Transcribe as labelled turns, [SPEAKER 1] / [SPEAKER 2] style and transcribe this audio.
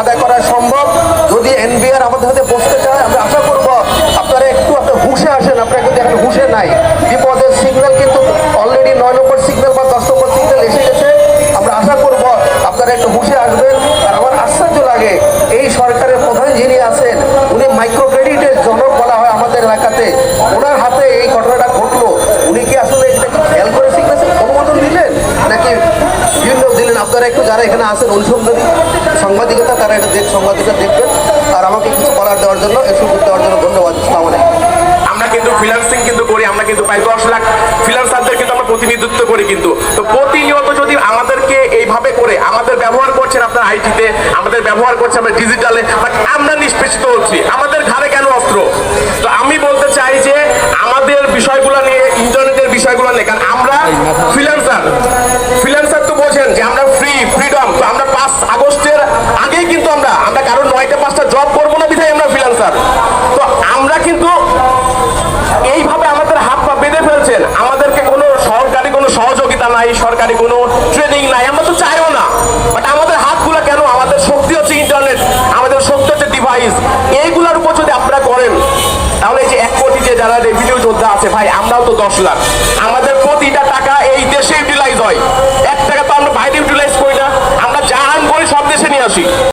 [SPEAKER 1] আদায় করা সম্ভব। যদি এনবিআর আমাদের হাতে বসতে চায়, আমরা আশা করব আপনারা একটু আপনার হুশে আসেন, আপনারা কিন্তু এখন হুশে নাই। বিপদের সিগন্যাল কিন্তু অলরেডি নয় নম্বর সিগন্যাল বা দশ নম্বর সিগন্যাল এসে গেছে। আমরা আশা করব আপনারা একটু হুশে আসবেন। আর আমার আশ্চর্য লাগে, এই সরকারের প্রধান যিনি আছেন, উনি মাইক্রো ক্রেডিটের জনক বলা হয় আমাদের এলাকাতে। ওনার হাতে এই ঘটনাটা ঘটলো। উনি কি আসলে খেয়াল করে শিখেছেন অনুমোদন দিলেন? নাকি বিভিন্ন দিলেন? আপনারা একটু যারা এখানে আছেন, অনুসন্ধানী সাংবাদিকতা তারা এটা দেখ সংবাদটা দেখবেন। আর আমাকে কিছু করার দেওয়ার জন্য এই সুযোগ দেওয়ার জন্য ধন্যবাদ সামনে
[SPEAKER 2] আমরা কিন্তু ফ্রিলান্সিং কিন্তু করি, আমরা কিন্তু প্রায় দশ লাখ ফ্রিলান্সারদের কিন্তু আমরা প্রতিনিধিত্ব করি কিন্তু। তো প্রতিনিয়ত যদি আমাদেরকে এইভাবে করে আমাদের ব্যবহার করছেন আপনার আইটিতে আমাদের ব্যবহার করছে আমরা ডিজিটালে বাট আমরা নিষ্পেষিত হচ্ছি। আমাদের ঘরে কেন অস্ত্র তো আমি বলতে চাই যে আমাদের বিষয়গুলো নিয়ে ইন্টারনেটের বিষয়গুলো নিয়ে কারণ আমরা ফ্রিল্যান্সার ফ্রিল্যান্সার তো বোঝেন যে আমরা ফ্রি ফ্রিডম তো আমরা পাঁচ আগস্টের আগেই কিন্তু আমরা আমরা কারণ নয়টা পাঁচটা জব করব না বিধায় আমরা ফ্রিল্যান্সার তো আমরা কিন্তু এইভাবে আমাদের হাত পা বেঁধে ফেলছেন আমাদেরকে কোনো সরকারি কোনো সহযোগিতা নাই সরকারি কোনো ট্রেনিং নাই আমরা তো চাইও না বাট আমাদের হাতগুলো কেন আমাদের শক্তি হচ্ছে ইন্টারনেট আমাদের শক্তি হচ্ছে ডিভাইস এইগুলোর উপর যদি আপনারা করেন তাহলে এই যে এক কোটি যে যারা রেভিনিউ যোদ্ধা আছে, ভাই, আমরাও তো দশ লাখ। আমাদের প্রতিটা টাকা এই দেশে ইউটিলাইজ হয়। এক টাকা